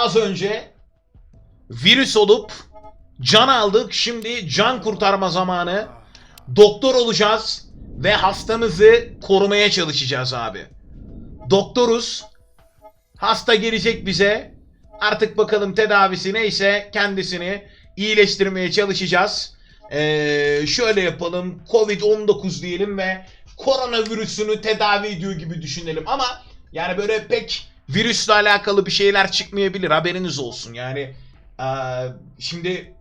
az önce virüs olup can aldık. Şimdi can kurtarma zamanı. Doktor olacağız ve hastamızı korumaya çalışacağız abi. Doktoruz. Hasta gelecek bize. Artık bakalım tedavisi neyse kendisini iyileştirmeye çalışacağız. Ee, şöyle yapalım. Covid-19 diyelim ve koronavirüsünü tedavi ediyor gibi düşünelim. Ama yani böyle pek virüsle alakalı bir şeyler çıkmayabilir. Haberiniz olsun. Yani eee, şimdi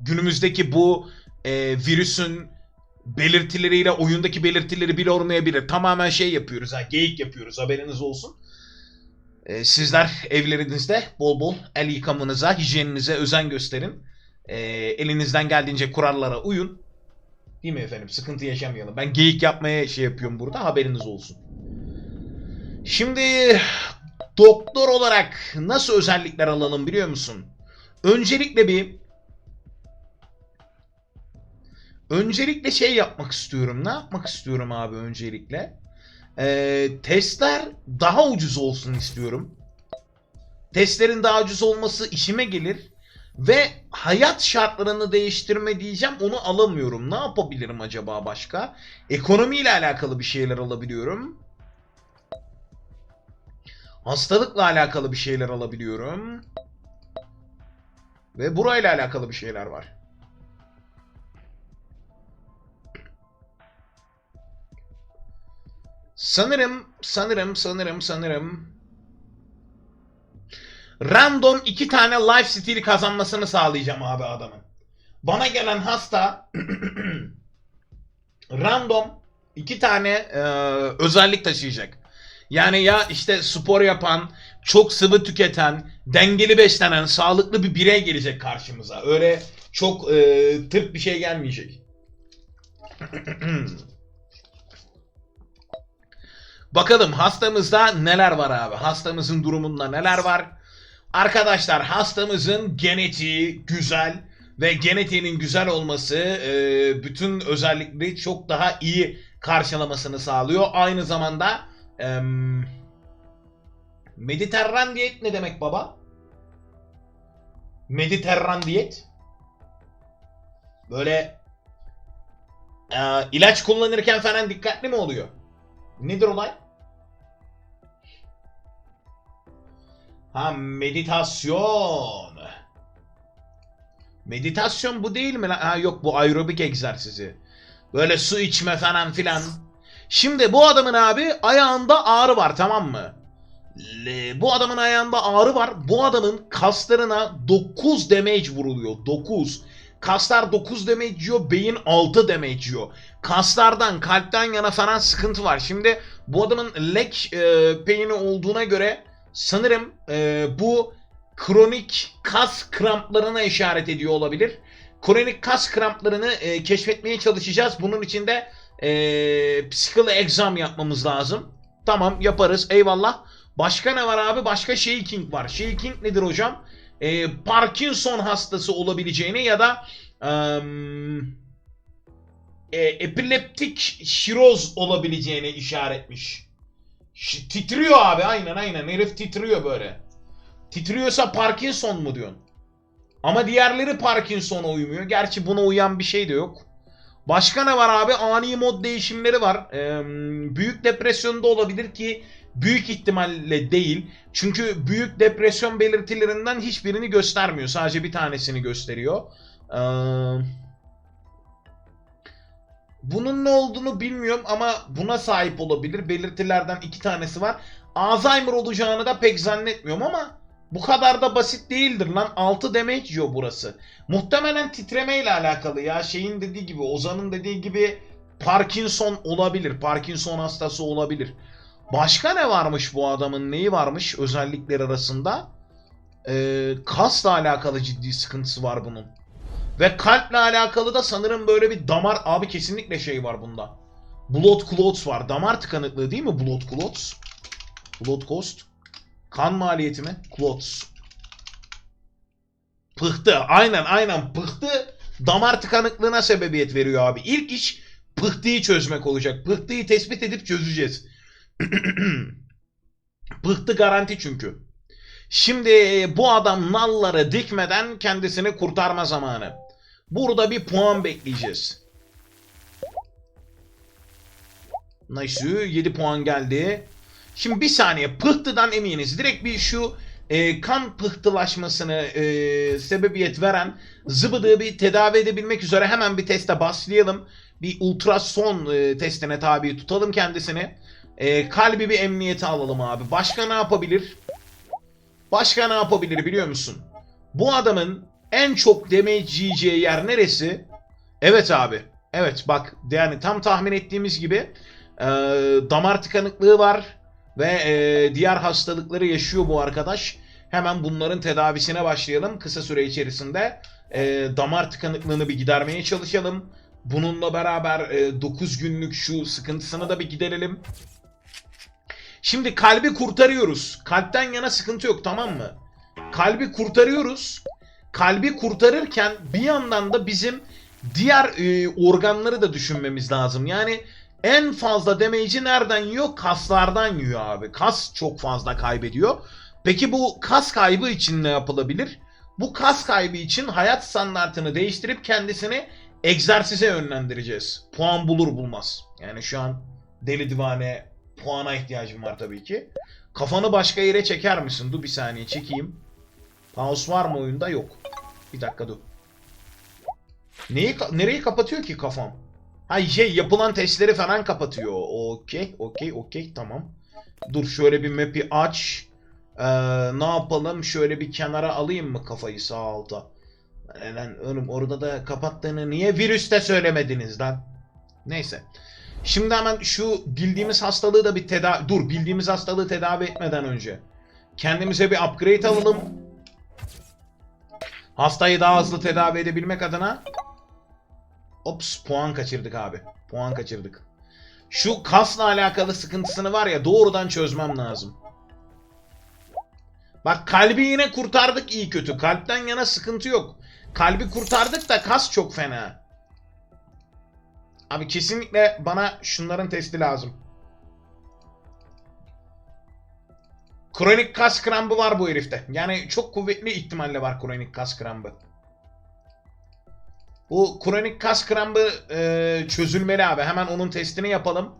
günümüzdeki bu eee, virüsün belirtileriyle oyundaki belirtileri bir olmayabilir. Tamamen şey yapıyoruz ha geyik yapıyoruz haberiniz olsun. Ee, sizler evlerinizde bol bol el yıkamanıza, hijyeninize özen gösterin. Ee, elinizden geldiğince kurallara uyun. Değil mi efendim? Sıkıntı yaşamayalım. Ben geyik yapmaya şey yapıyorum burada haberiniz olsun. Şimdi doktor olarak nasıl özellikler alalım biliyor musun? Öncelikle bir Öncelikle şey yapmak istiyorum. Ne yapmak istiyorum abi öncelikle? Ee, testler daha ucuz olsun istiyorum. Testlerin daha ucuz olması işime gelir. Ve hayat şartlarını değiştirme diyeceğim onu alamıyorum. Ne yapabilirim acaba başka? Ekonomiyle alakalı bir şeyler alabiliyorum. Hastalıkla alakalı bir şeyler alabiliyorum. Ve burayla alakalı bir şeyler var. Sanırım, sanırım, sanırım, sanırım. Random iki tane life steal kazanmasını sağlayacağım abi adamın. Bana gelen hasta random iki tane e, özellik taşıyacak. Yani ya işte spor yapan, çok sıvı tüketen, dengeli beslenen, sağlıklı bir birey gelecek karşımıza. Öyle çok e, tırt bir şey gelmeyecek. Bakalım hastamızda neler var abi? Hastamızın durumunda neler var? Arkadaşlar hastamızın genetiği güzel ve genetiğinin güzel olması e, bütün özellikleri çok daha iyi karşılamasını sağlıyor. Aynı zamanda em, Mediterran diyet ne demek baba? Mediterran diyet böyle e, ilaç kullanırken falan dikkatli mi oluyor? Nedir olay? Ha meditasyon. Meditasyon bu değil mi? Ha yok bu aerobik egzersizi. Böyle su içme falan filan. Şimdi bu adamın abi ayağında ağrı var tamam mı? Bu adamın ayağında ağrı var. Bu adamın kaslarına 9 damage vuruluyor. 9. Kaslar 9 damage yiyor, beyin 6 damage yiyor. Kaslardan, kalpten yana falan sıkıntı var. Şimdi bu adamın leg e, pain'i olduğuna göre sanırım e, bu kronik kas kramplarına işaret ediyor olabilir. Kronik kas kramplarını e, keşfetmeye çalışacağız. Bunun için de e, psikolo egzam yapmamız lazım. Tamam yaparız eyvallah. Başka ne var abi? Başka shaking var. Shaking nedir hocam? E, Parkinson hastası olabileceğini ya da e, epileptik şiroz olabileceğini işaretmiş. Ş- titriyor abi aynen aynen herif titriyor böyle. Titriyorsa Parkinson mu diyorsun? Ama diğerleri Parkinson'a uymuyor. Gerçi buna uyan bir şey de yok. Başka ne var abi? Ani mod değişimleri var. Ee, büyük depresyonda olabilir ki büyük ihtimalle değil. Çünkü büyük depresyon belirtilerinden hiçbirini göstermiyor. Sadece bir tanesini gösteriyor. Ee, bunun ne olduğunu bilmiyorum ama buna sahip olabilir. Belirtilerden iki tanesi var. Alzheimer olacağını da pek zannetmiyorum ama bu kadar da basit değildir lan. 6 damage yiyor burası. Muhtemelen titremeyle alakalı ya. Şeyin dediği gibi, Ozan'ın dediği gibi Parkinson olabilir. Parkinson hastası olabilir. Başka ne varmış bu adamın? Neyi varmış özellikler arasında? Ee, kasla alakalı ciddi sıkıntısı var bunun. Ve kalple alakalı da sanırım böyle bir damar... Abi kesinlikle şey var bunda. Blood clots var. Damar tıkanıklığı değil mi blood clots? Blood cost. Kan maliyeti mi? Clots. Pıhtı. Aynen aynen. Pıhtı damar tıkanıklığına sebebiyet veriyor abi. İlk iş pıhtıyı çözmek olacak. Pıhtıyı tespit edip çözeceğiz. Pıhtı garanti çünkü. Şimdi bu adam nalları dikmeden kendisini kurtarma zamanı. Burada bir puan bekleyeceğiz. Nice. 7 puan geldi. Şimdi bir saniye. Pıhtıdan eminiz. Direkt bir şu e, kan pıhtılaşmasını e, sebebiyet veren zıbıdığı bir tedavi edebilmek üzere hemen bir teste başlayalım. Bir ultrason e, testine tabi tutalım kendisini. E, kalbi bir emniyete alalım abi. Başka ne yapabilir? Başka ne yapabilir biliyor musun? Bu adamın en çok damage yiyeceği yer neresi? Evet abi. Evet bak yani tam tahmin ettiğimiz gibi e, damar tıkanıklığı var ve e, diğer hastalıkları yaşıyor bu arkadaş. Hemen bunların tedavisine başlayalım kısa süre içerisinde. E, damar tıkanıklığını bir gidermeye çalışalım. Bununla beraber e, 9 günlük şu sıkıntısını da bir giderelim. Şimdi kalbi kurtarıyoruz. Kalpten yana sıkıntı yok tamam mı? Kalbi kurtarıyoruz. Kalbi kurtarırken bir yandan da bizim diğer e, organları da düşünmemiz lazım. Yani en fazla damage'i nereden yiyor? Kaslardan yiyor abi. Kas çok fazla kaybediyor. Peki bu kas kaybı için ne yapılabilir? Bu kas kaybı için hayat standartını değiştirip kendisini egzersize yönlendireceğiz. Puan bulur bulmaz. Yani şu an deli divane puana ihtiyacım var tabii ki. Kafanı başka yere çeker misin? Dur bir saniye çekeyim. Pause var mı oyunda? Yok. Bir dakika dur. Neyi, nereyi kapatıyor ki kafam? Ha şey yapılan testleri falan kapatıyor. Okey, okey, okey tamam. Dur şöyle bir map'i aç. Ee, ne yapalım? Şöyle bir kenara alayım mı kafayı sağ alta? Lan oğlum orada da kapattığını niye virüste söylemediniz lan? Neyse. Şimdi hemen şu bildiğimiz hastalığı da bir tedavi... Dur bildiğimiz hastalığı tedavi etmeden önce. Kendimize bir upgrade alalım. Hastayı daha hızlı tedavi edebilmek adına. Ops puan kaçırdık abi. Puan kaçırdık. Şu kasla alakalı sıkıntısını var ya doğrudan çözmem lazım. Bak kalbi yine kurtardık iyi kötü. Kalpten yana sıkıntı yok. Kalbi kurtardık da kas çok fena. Abi kesinlikle bana şunların testi lazım. Kronik kas krambı var bu herifte. Yani çok kuvvetli ihtimalle var kronik kas krambı. Bu kronik kas krambı e, çözülmeli abi. Hemen onun testini yapalım.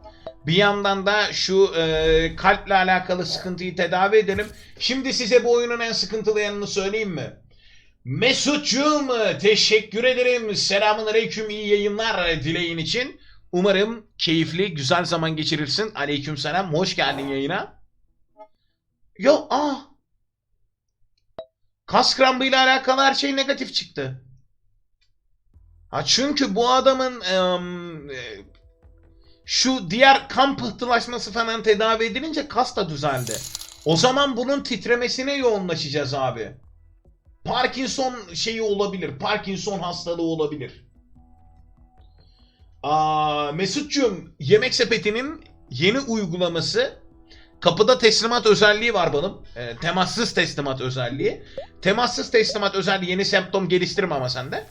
Bir yandan da şu e, kalple alakalı sıkıntıyı tedavi edelim. Şimdi size bu oyunun en sıkıntılı yanını söyleyeyim mi? Mesut'cum teşekkür ederim. Selamun aleyküm iyi yayınlar dileğin için. Umarım keyifli, güzel zaman geçirirsin. Aleyküm selam. Hoş geldin yayına. Yo, ah. Kas krambı ile alakalı her şey negatif çıktı. Ha çünkü bu adamın e, şu diğer kan pıhtılaşması falan tedavi edilince kas da düzeldi. O zaman bunun titremesine yoğunlaşacağız abi. Parkinson şeyi olabilir. Parkinson hastalığı olabilir. Aa, Mesut'cum yemek sepetinin yeni uygulaması kapıda teslimat özelliği var bunun. E, temassız teslimat özelliği. Temassız teslimat özelliği yeni semptom geliştirme ama sende.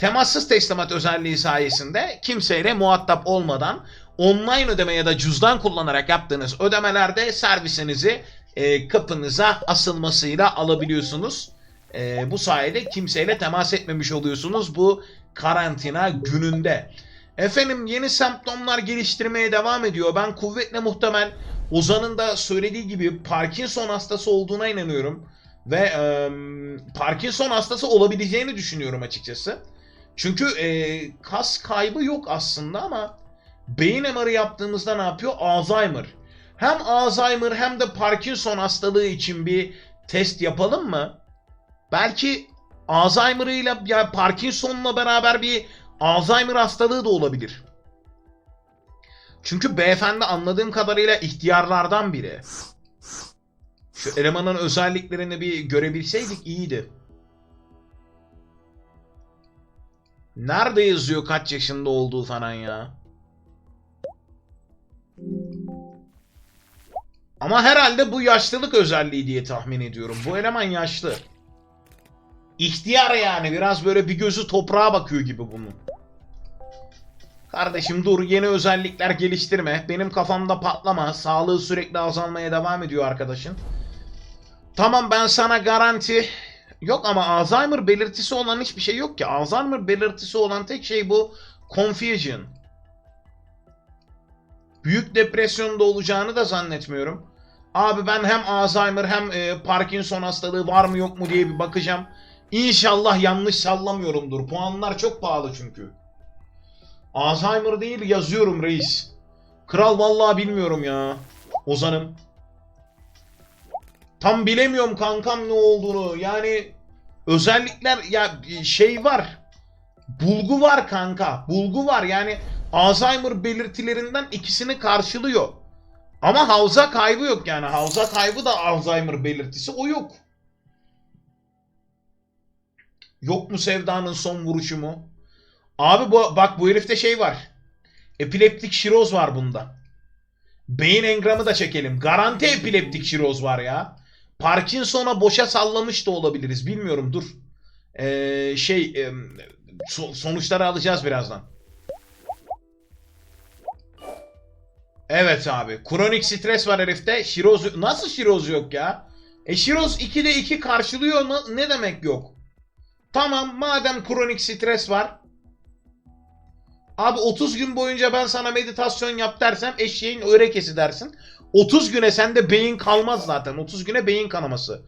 Temassız teslimat özelliği sayesinde kimseyle muhatap olmadan online ödeme ya da cüzdan kullanarak yaptığınız ödemelerde servisinizi e, kapınıza asılmasıyla alabiliyorsunuz. E, bu sayede kimseyle temas etmemiş oluyorsunuz bu karantina gününde. Efendim yeni semptomlar geliştirmeye devam ediyor. Ben kuvvetle muhtemel Ozan'ın da söylediği gibi Parkinson hastası olduğuna inanıyorum. Ve e, Parkinson hastası olabileceğini düşünüyorum açıkçası. Çünkü e, kas kaybı yok aslında ama beyin MR'ı yaptığımızda ne yapıyor? Alzheimer. Hem Alzheimer hem de Parkinson hastalığı için bir test yapalım mı? Belki Alzheimer'ıyla ya Parkinson'la beraber bir Alzheimer hastalığı da olabilir. Çünkü beyefendi anladığım kadarıyla ihtiyarlardan biri. Şu elemanın özelliklerini bir görebilseydik iyiydi. Nerede yazıyor kaç yaşında olduğu falan ya? Ama herhalde bu yaşlılık özelliği diye tahmin ediyorum. Bu eleman yaşlı. İhtiyar yani biraz böyle bir gözü toprağa bakıyor gibi bunun. Kardeşim dur yeni özellikler geliştirme. Benim kafamda patlama. Sağlığı sürekli azalmaya devam ediyor arkadaşın. Tamam ben sana garanti yok ama Alzheimer belirtisi olan hiçbir şey yok ki. Alzheimer belirtisi olan tek şey bu confusion. Büyük depresyonda olacağını da zannetmiyorum. Abi ben hem Alzheimer hem e, Parkinson hastalığı var mı yok mu diye bir bakacağım. İnşallah yanlış sallamıyorumdur. Puanlar çok pahalı çünkü. Alzheimer değil yazıyorum reis. Kral vallahi bilmiyorum ya. Ozanım. Tam bilemiyorum kankam ne olduğunu. Yani özellikler ya şey var. Bulgu var kanka. Bulgu var. Yani Alzheimer belirtilerinden ikisini karşılıyor. Ama havza kaybı yok yani. Havza kaybı da Alzheimer belirtisi o yok. Yok mu Sevda'nın son vuruşu mu? Abi bu bak bu herifte şey var. Epileptik şiroz var bunda. Beyin engramı da çekelim. Garanti epileptik şiroz var ya. Parkinson'a boşa sallamış da olabiliriz. Bilmiyorum dur. Ee, şey e, so- sonuçları alacağız birazdan. Evet abi. Kronik stres var herifte. Şiroz nasıl şiroz yok ya? E şiroz 2'de 2 karşılıyor mu? Ne demek yok? Tamam madem kronik stres var. Abi 30 gün boyunca ben sana meditasyon yap dersem eşeğin örekesi dersin. 30 güne sende beyin kalmaz zaten. 30 güne beyin kanaması.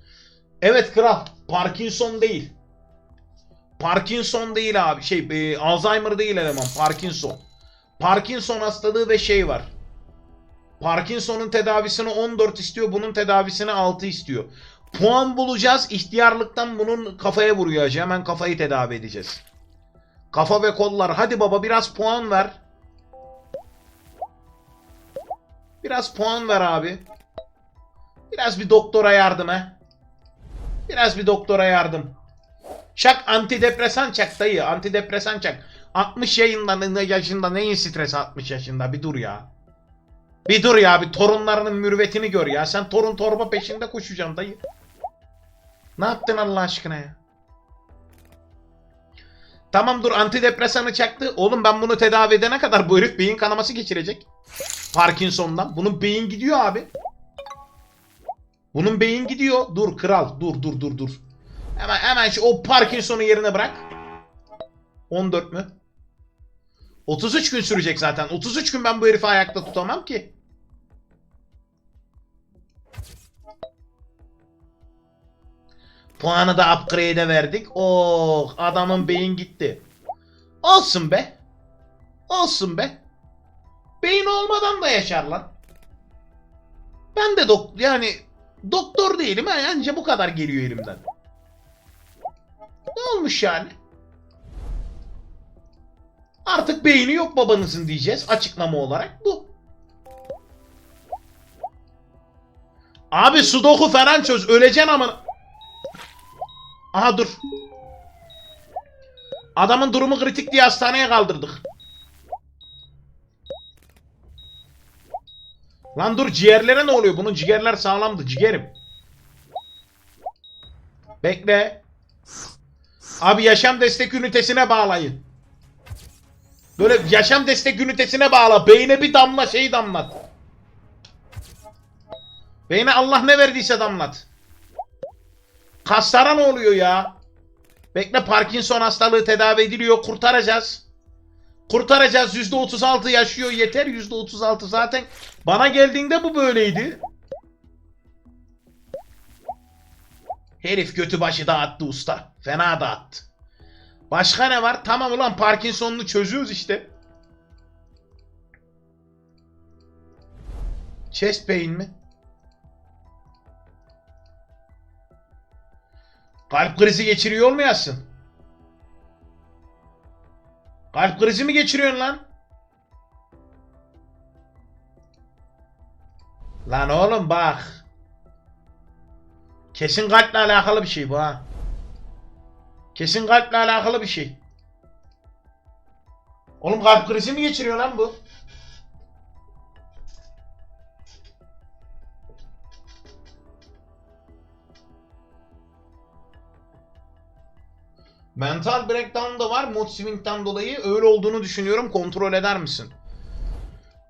Evet kral. Parkinson değil. Parkinson değil abi. Şey e, Alzheimer değil eleman. Parkinson. Parkinson hastalığı ve şey var. Parkinson'un tedavisini 14 istiyor. Bunun tedavisini 6 istiyor. Puan bulacağız. İhtiyarlıktan bunun kafaya vuruyor acı. Hemen kafayı tedavi edeceğiz. Kafa ve kollar. Hadi baba biraz puan ver. Biraz puan ver abi. Biraz bir doktora yardım he. Biraz bir doktora yardım. Çak antidepresan çak dayı. Antidepresan çak. 60 yayında ne yaşında neyin stresi 60 yaşında bir dur ya. Bir dur ya bir torunlarının mürvetini gör ya. Sen torun torba peşinde koşacaksın dayı. Ne yaptın Allah aşkına ya? Tamam dur antidepresanı çaktı. Oğlum ben bunu tedavi edene kadar bu herif beyin kanaması geçirecek. Parkinson'dan. Bunun beyin gidiyor abi. Bunun beyin gidiyor. Dur kral. Dur dur dur dur. Hemen hemen şu o Parkinson'u yerine bırak. 14 mü? 33 gün sürecek zaten. 33 gün ben bu herifi ayakta tutamam ki. Puanı da upgrade'e verdik. Oh adamın beyin gitti. Olsun be. Olsun be. Beyin olmadan da yaşar lan. Ben de dok yani doktor değilim. ha, Anca bu kadar geliyor elimden. Ne olmuş yani? Artık beyni yok babanızın diyeceğiz açıklama olarak bu. Abi sudoku falan çöz öleceksin amına. Aha dur. Adamın durumu kritik diye hastaneye kaldırdık. Lan dur ciğerlere ne oluyor? Bunun ciğerler sağlamdı ciğerim. Bekle. Abi yaşam destek ünitesine bağlayın. Böyle yaşam destek ünitesine bağla. Beyne bir damla şey damlat. Beyne Allah ne verdiyse damlat. Kaslara ne oluyor ya? Bekle Parkinson hastalığı tedavi ediliyor. Kurtaracağız. Kurtaracağız. %36 yaşıyor. Yeter %36 zaten. Bana geldiğinde bu böyleydi. Herif götü başı dağıttı usta. Fena dağıttı. Başka ne var? Tamam ulan Parkinson'unu çözüyoruz işte. Chest pain mi? Kalp krizi geçiriyor olmayasın. Kalp krizi mi geçiriyorsun lan? Lan oğlum bak. Kesin kalple alakalı bir şey bu ha. Kesin kalple alakalı bir şey. Oğlum kalp krizi mi geçiriyor lan bu? Mental breakdown da var mood swing'den dolayı. Öyle olduğunu düşünüyorum. Kontrol eder misin?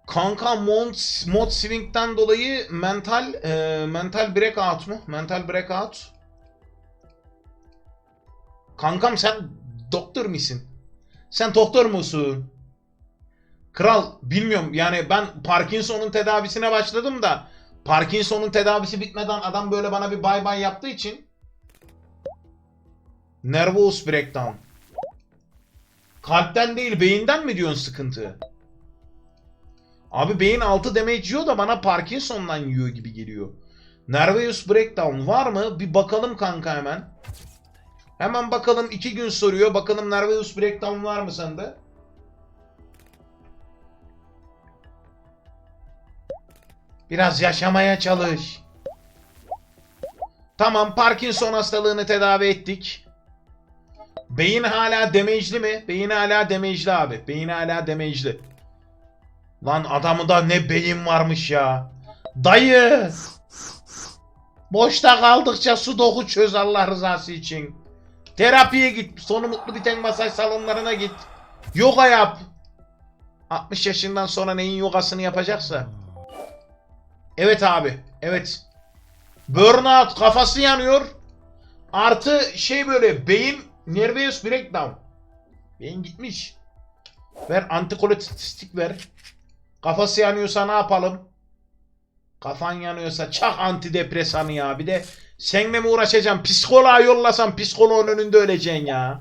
Kanka mod, mod swing'den dolayı mental e, mental breakout mu? Mental breakout. Kankam sen doktor musun? Sen doktor musun? Kral bilmiyorum yani ben Parkinson'un tedavisine başladım da Parkinson'un tedavisi bitmeden adam böyle bana bir bay bay yaptığı için Nervous breakdown. Kalpten değil beyinden mi diyorsun sıkıntı? Abi beyin 6 damage yiyor da bana Parkinson'dan yiyor gibi geliyor. Nervous breakdown var mı? Bir bakalım kanka hemen. Hemen bakalım 2 gün soruyor. Bakalım nervous breakdown var mı sende? Biraz yaşamaya çalış. Tamam Parkinson hastalığını tedavi ettik. Beyin hala damage'li mi? Beyin hala damage'li abi. Beyin hala damage'li. Lan adamında ne beyin varmış ya. Dayı. Boşta kaldıkça sudoku çöz Allah rızası için. Terapiye git. Sonu mutlu biten masaj salonlarına git. Yoga yap. 60 yaşından sonra neyin yogasını yapacaksa. Evet abi. Evet. Burnout kafası yanıyor. Artı şey böyle beyin nervous breakdown. Beyin gitmiş. Ver antikolistik ver. Kafası yanıyorsa ne yapalım? Kafan yanıyorsa çak antidepresanı ya. Bir de senle mi uğraşacağım? Psikoloğa yollasam psikoloğun önünde öleceksin ya.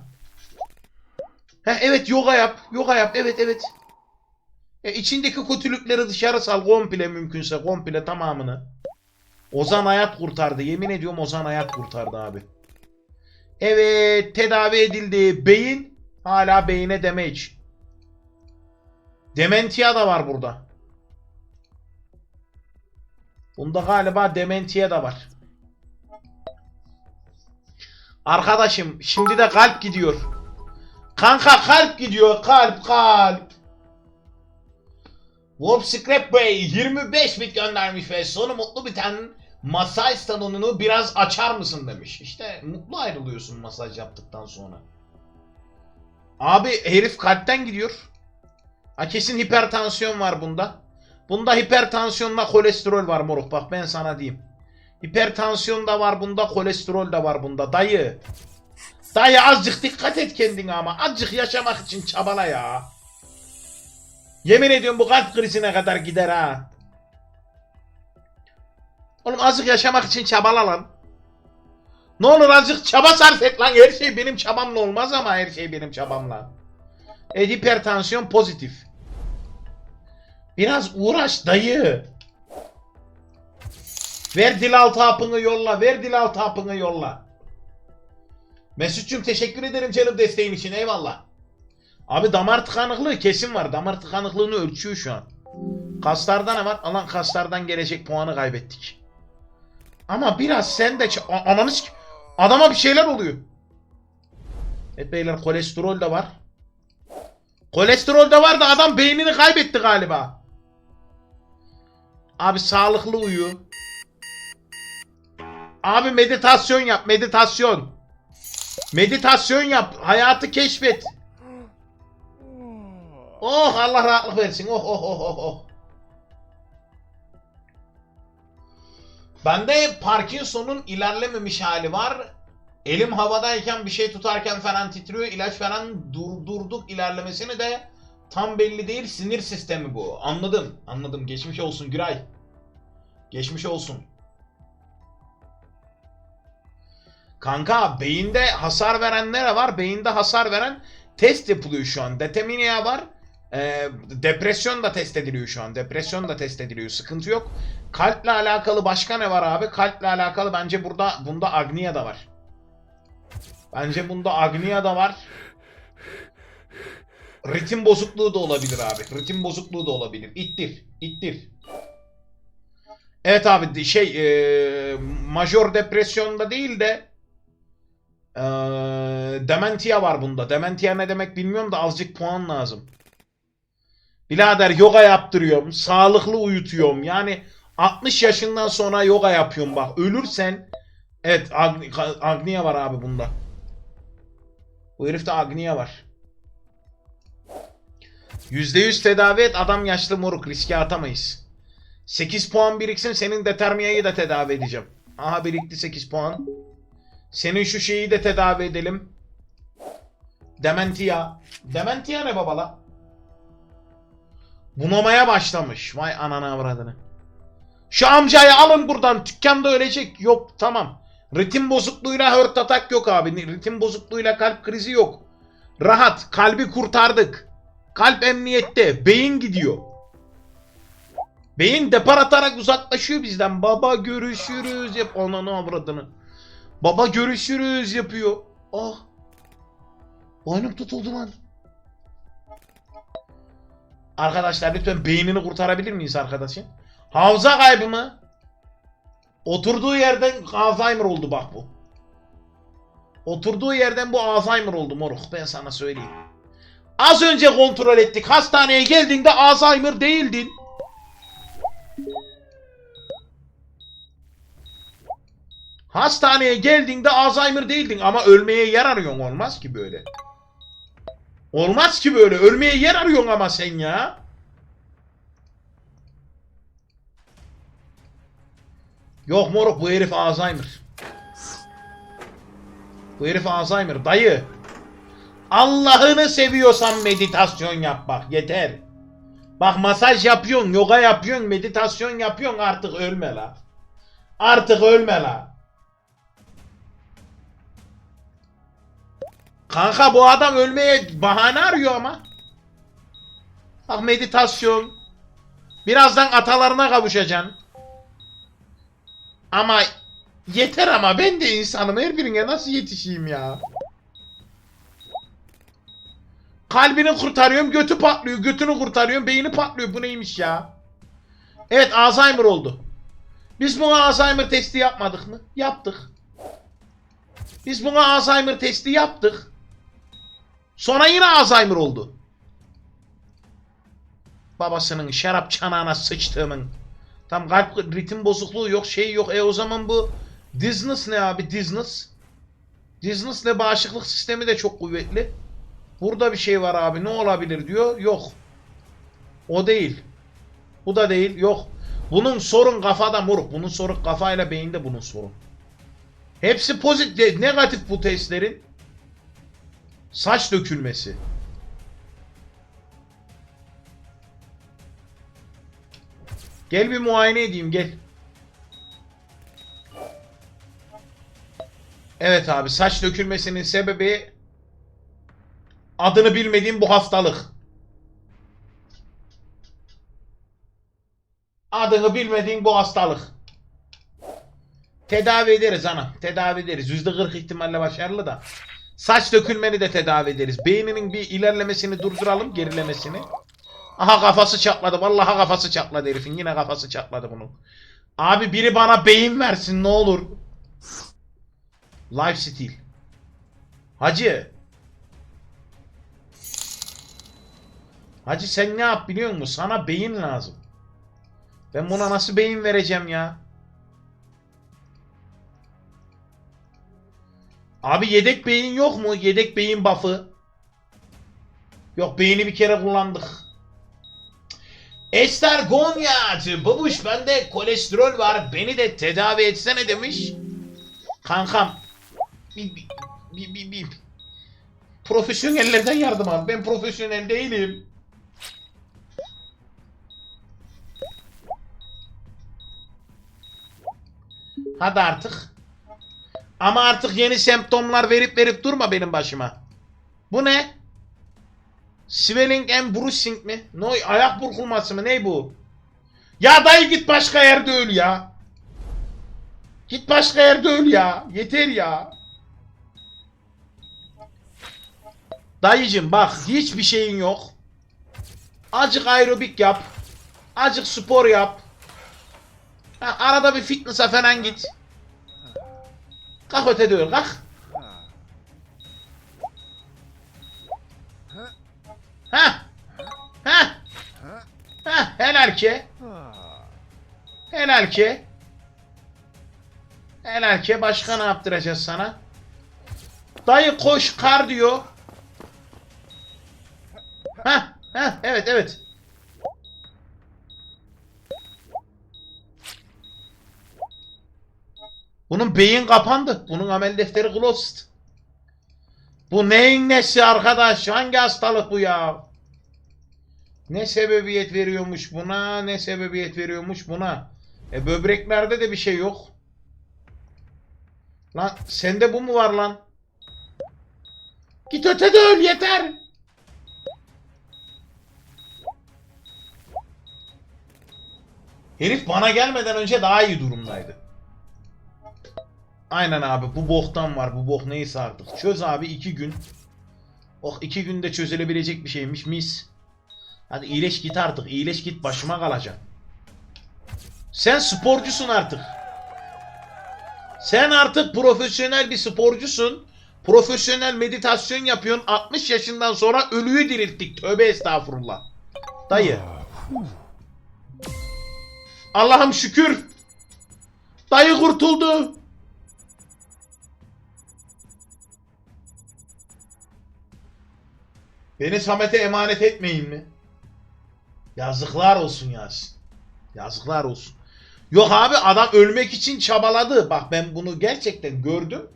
Heh, evet yoga yap. Yoga yap. Evet evet. E, içindeki kötülükleri dışarı sal komple mümkünse komple tamamını. Ozan hayat kurtardı. Yemin ediyorum Ozan hayat kurtardı abi. Evet tedavi edildi. Beyin hala beyine damage. Dementia da var burada. Bunda galiba Dementia da var. Arkadaşım şimdi de kalp gidiyor. Kanka kalp gidiyor. Kalp kalp. Wolf Scrap Bey 25 bit göndermiş ve sonu mutlu biten masaj salonunu biraz açar mısın demiş. İşte mutlu ayrılıyorsun masaj yaptıktan sonra. Abi herif kalpten gidiyor. Ha kesin hipertansiyon var bunda. Bunda hipertansiyonla kolesterol var moruk bak ben sana diyeyim. Hipertansiyon da var bunda kolesterol da var bunda dayı. Dayı azıcık dikkat et kendine ama azıcık yaşamak için çabala ya. Yemin ediyorum bu kalp krizine kadar gider ha. Oğlum azıcık yaşamak için çabala lan. Ne olur azıcık çaba sarf et lan. Her şey benim çabamla olmaz ama her şey benim çabamla. E, hipertansiyon pozitif. Biraz uğraş dayı. Ver dil altı hapını yolla. Ver dil altı hapını yolla. Mesut'cum teşekkür ederim canım desteğin için. Eyvallah. Abi damar tıkanıklığı kesin var. Damar tıkanıklığını ölçüyor şu an. Kaslarda ne var? Alan kaslardan gelecek puanı kaybettik. Ama biraz sen de... Ananı Adama bir şeyler oluyor. Evet beyler kolesterol de var. Kolesterol de var da adam beynini kaybetti galiba. Abi sağlıklı uyu. Abi meditasyon yap, meditasyon. Meditasyon yap, hayatı keşfet. Oh Allah rahatlık versin. Oh oh oh oh oh. Bende Parkinson'un ilerlememiş hali var. Elim havadayken bir şey tutarken falan titriyor. İlaç falan durdurduk ilerlemesini de tam belli değil. Sinir sistemi bu. Anladım. Anladım. Geçmiş olsun Güray. Geçmiş olsun. Kanka beyinde hasar verenlere var. Beyinde hasar veren test yapılıyor şu an. Determinia var. Ee, depresyon da test ediliyor şu an. Depresyon da test ediliyor. Sıkıntı yok. Kalple alakalı başka ne var abi? Kalple alakalı bence burada bunda Agnia da var. Bence bunda Agnia da var. Ritim bozukluğu da olabilir abi. Ritim bozukluğu da olabilir. İttir. ittir. Evet abi şey e, majör depresyonda değil de e, Dementia var bunda. Dementia ne demek bilmiyorum da azıcık puan lazım. Birader yoga yaptırıyorum. Sağlıklı uyutuyorum. Yani 60 yaşından sonra yoga yapıyorum bak. Ölürsen evet Agni, Agnia var abi bunda. Bu herifte Agnia var. %100 tedavi et adam yaşlı moruk riske atamayız. 8 puan biriksin senin determiyayı da tedavi edeceğim. Aha birikti 8 puan. Senin şu şeyi de tedavi edelim. Dementia. Dementia ne babala? Bunamaya başlamış. Vay anana avradını. Şu amcayı alın buradan. Dükkanda ölecek. Yok tamam. Ritim bozukluğuyla hört atak yok abi. Ritim bozukluğuyla kalp krizi yok. Rahat. Kalbi kurtardık. Kalp emniyette. Beyin gidiyor. Beyin depar atarak uzaklaşıyor bizden. Baba görüşürüz yap. Ananı avradını. Baba görüşürüz yapıyor. Ah. Boynum tutuldu lan. Arkadaşlar lütfen beynini kurtarabilir miyiz arkadaşın? Hafıza kaybı mı? Oturduğu yerden Alzheimer oldu bak bu. Oturduğu yerden bu Alzheimer oldu moruk ben sana söyleyeyim. Az önce kontrol ettik. Hastaneye geldiğinde Alzheimer değildin. Hastaneye geldiğinde Alzheimer değildin ama ölmeye yer arıyorsun olmaz ki böyle. Olmaz ki böyle. Ölmeye yer arıyorsun ama sen ya. Yok moruk bu herif Alzheimer. Bu herif Alzheimer. Dayı. Allah'ını seviyorsan meditasyon yap bak yeter. Bak masaj yapıyorsun, yoga yapıyorsun, meditasyon yapıyorsun artık ölme la. Artık ölme la. Kanka bu adam ölmeye bahane arıyor ama. Bak meditasyon. Birazdan atalarına kavuşacaksın. Ama yeter ama ben de insanım. Her birine nasıl yetişeyim ya? Kalbini kurtarıyorum, götü patlıyor. Götünü kurtarıyorum, beyni patlıyor. Bu neymiş ya? Evet, Alzheimer oldu. Biz buna Alzheimer testi yapmadık mı? Yaptık. Biz buna Alzheimer testi yaptık. Sonra yine Alzheimer oldu. Babasının şarap çanağına sıçtığımın. Tam kalp ritim bozukluğu yok şey yok. E o zaman bu Disney ne abi? Disney ne bağışıklık sistemi de çok kuvvetli. Burada bir şey var abi ne olabilir diyor. Yok. O değil. Bu da değil. Yok. Bunun sorun kafada moruk. Bunun sorun kafayla beyinde bunun sorun. Hepsi pozitif, negatif bu testlerin. Saç dökülmesi. Gel bir muayene edeyim gel. Evet abi saç dökülmesinin sebebi adını bilmediğim bu hastalık. Adını bilmediğin bu hastalık. Tedavi ederiz ana. Tedavi ederiz. %40 ihtimalle başarılı da. Saç dökülmeni de tedavi ederiz. Beyninin bir ilerlemesini durduralım, gerilemesini. Aha kafası çatladı. Vallahi kafası çatladı herifin. Yine kafası çatladı bunun. Abi biri bana beyin versin ne olur. Lifesteal. Hacı. Hacı sen ne yap biliyor musun? Sana beyin lazım. Ben buna nasıl beyin vereceğim ya? Abi yedek beyin yok mu? Yedek beyin buff'ı. Yok beyni bir kere kullandık. Ester Gonyacı. Babuş bende kolesterol var. Beni de tedavi etsene demiş. Kankam. Bir, bir, bir, bir, bir. Profesyonellerden yardım al. Ben profesyonel değilim. Hadi artık. Ama artık yeni semptomlar verip verip durma benim başıma. Bu ne? Swelling and bruising mi? Ne o- ayak burkulması mı? Ne bu? Ya dayı git başka yerde öl ya. Git başka yerde öl ya. Yeter ya. Dayıcım bak hiçbir şeyin yok. Acık aerobik yap. Acık spor yap. Ha, arada bir fitness'a falan git. Kalk ötede öl kalk. Ha. Ha. Ha helal ki. Helal ki. Helal ki başka ne yaptıracağız sana? Dayı koş kardiyo. Ha. Heh, evet evet. Bunun beyin kapandı. Bunun amel defteri closed. Bu neyin nesi arkadaş? Hangi hastalık bu ya? Ne sebebiyet veriyormuş buna? Ne sebebiyet veriyormuş buna? E böbreklerde de bir şey yok. Lan sende bu mu var lan? Git ötede öl yeter. Herif bana gelmeden önce daha iyi durumdaydı. Aynen abi bu boktan var bu bok neyse artık. Çöz abi iki gün. Oh iki günde çözülebilecek bir şeymiş mis. Hadi iyileş git artık iyileş git başıma kalacaksın. Sen sporcusun artık. Sen artık profesyonel bir sporcusun. Profesyonel meditasyon yapıyorsun. 60 yaşından sonra ölüyü dirilttik. Tövbe estağfurullah. Dayı. Allah'ım şükür. Dayı kurtuldu. Beni Samet'e emanet etmeyin mi? Yazıklar olsun Yasin. Yazıklar olsun. Yok abi adam ölmek için çabaladı. Bak ben bunu gerçekten gördüm.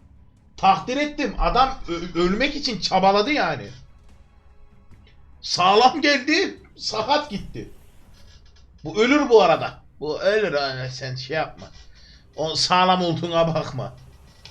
Takdir ettim. Adam ölmek için çabaladı yani. Sağlam geldi, sakat gitti. Bu ölür bu arada. Bu ölür yani sen şey yapma. O sağlam olduğuna bakma.